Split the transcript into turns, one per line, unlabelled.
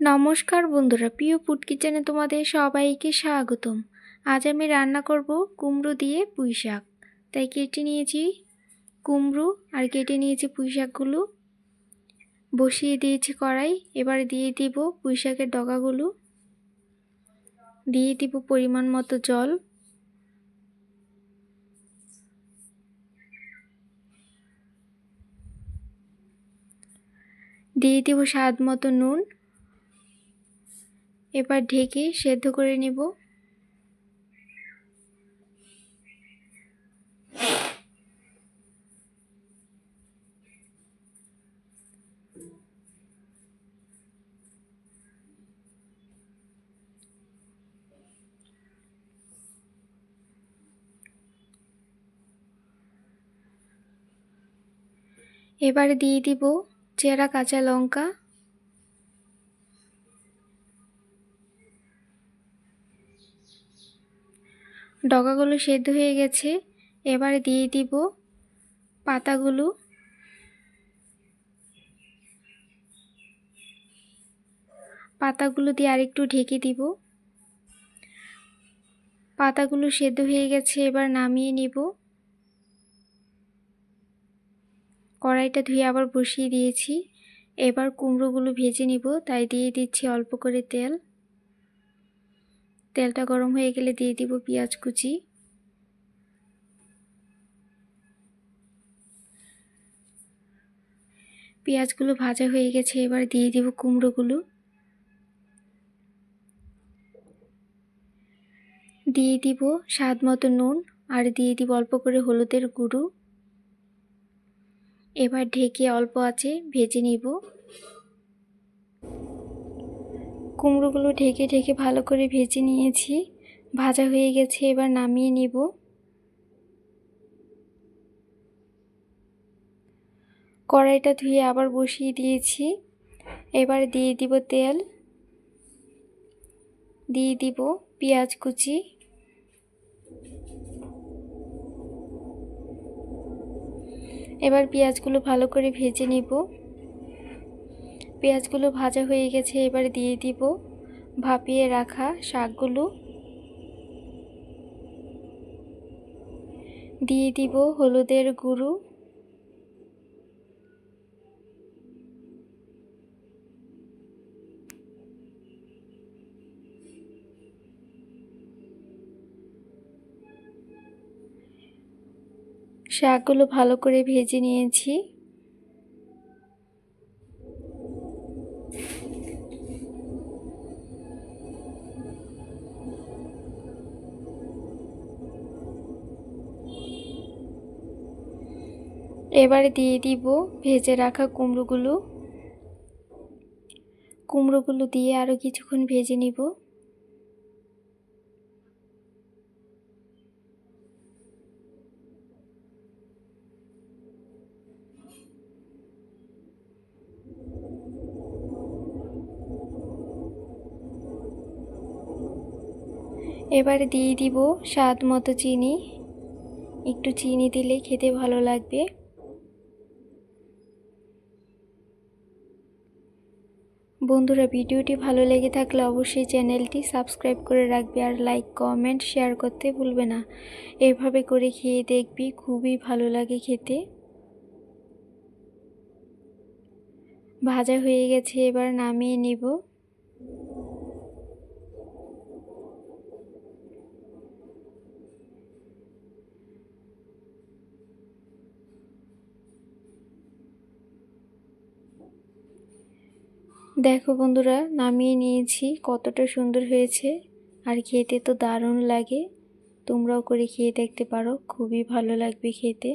নমস্কার বন্ধুরা, প্রিয় ফুড কিচেনে তোমাদের সবাইকে স্বাগতম। আজ আমি রান্না করব কুমড়ো দিয়ে পুঁই শাক। তাই কেটে নিয়েছি কুমড়ো আর কেটে নিয়েছি পুঁই শাকগুলো। বসিয়ে দিয়েছি কড়াই, এবার দিয়ে দিব পুঁই শাকের ডগাগুলো। দিয়ে দিব পরিমাণ মতো জল। দিয়ে দিব স্বাদ মতো নুন। এবার ঢেকে সেদ্ধ করে নেব। এবারে দিয়ে দিব চেরা কাঁচা লঙ্কা। ডগাগুলো সেদ্ধ হয়ে গেছে। এবারে দিয়ে দিব পাতাগুলো। পাতাগুলো দিয়ে আরেকটু ঢেকে দিব। পাতাগুলো সেদ্ধ হয়ে গেছে, এবার নামিয়ে নিব। কড়াইটা ধুয়ে আবার বসিয়ে দিয়েছি। এবার কুমড়োগুলো ভেজে নিব, তাই দিয়ে দিচ্ছি অল্প করে তেল। তেলটা গরম হয়ে গেলে দিয়ে দিব পেঁয়াজ কুচি। পেঁয়াজগুলো ভাজা হয়ে গেছে, এবার দিয়ে দিব কুমড়োগুলো। দিয়ে দিব স্বাদ মতো নুন আর দিয়ে দিব অল্প করে হলুদের গুঁড়ো। এবার ঢেকে অল্প আছে ভেজে নিব। কুমড়োগুলো ঢেকে ঢেকে ভালো করে ভেজে নিয়েছি। ভাজা হয়ে গেছে, এবার নামিয়ে নিব। কড়াইটা ধুয়ে আবার বসিয়ে দিয়েছি। এবার দিয়ে দিব তেল। দিয়ে দিব পেঁয়াজ কুচি। এবার পেঁয়াজগুলো ভালো করে ভেজে নিব। পেঁয়াজগুলো ভাজা হয়ে গেছে, এবার দিয়ে দিব ভাপিয়ে রাখা শাকগুলো। দিয়ে দিব হলুদের গুঁড়ো। শাকগুলো ভালো করে ভেজে নিয়েছি। এবারে দিয়ে দিব ভেজে রাখা কুমড়োগুলো। কুমড়োগুলো দিয়ে আরও কিছুক্ষণ ভেজে নিব। এবারে দিয়ে দিব স্বাদ মতো চিনি। একটু চিনি দিলে খেতে ভালো লাগবে। বন্ধুরা ভিডিওটি ভালো লেগে থাকলে অবশ্যই চ্যানেলটি সাবস্ক্রাইব করে রাখবে আর লাইক, কমেন্ট, শেয়ার করতে ভুলবে না। এভাবে করে খেয়ে দেখবি, খুবই ভালো লাগে খেতে। ভাজা হয়ে গেছে, এবার নামিয়ে নিব। দেখো বন্ধুরা, নামিয়ে নিয়েছি। কতটা সুন্দর হয়েছে। আর খেতে তো দারুণ লাগে। তোমরাও করে খেয়ে দেখতে পারো। খুবই ভালো লাগবে খেতে।